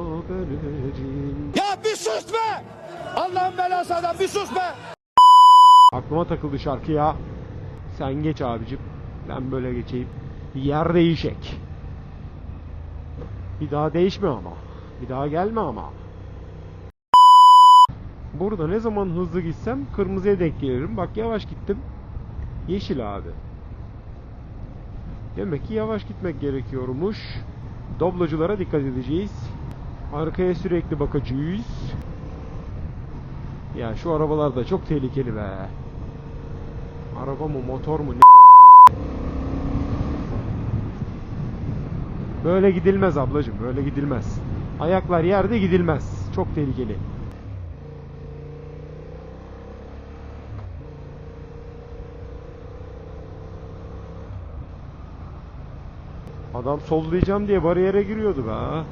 haberlerin Ya bir sus be! Allah'ın belası adam bir sus be! Aklıma takıldı şarkı ya. Sen geç abicim. Ben böyle geçeyim. Yer değişek. Bir daha değişme ama. Bir daha gelme ama. Burada ne zaman hızlı gitsem kırmızıya denk gelirim. Bak yavaş gittim. Yeşil abi. Demek ki yavaş gitmek gerekiyormuş. Dobloculara dikkat edeceğiz. Arkaya sürekli bakacağız. Ya şu arabalar da çok tehlikeli be. Araba mı motor mu ne işte. Böyle gidilmez ablacım böyle gidilmez. Ayaklar yerde gidilmez. Çok tehlikeli. Adam sollayacağım diye bariyere giriyordu be.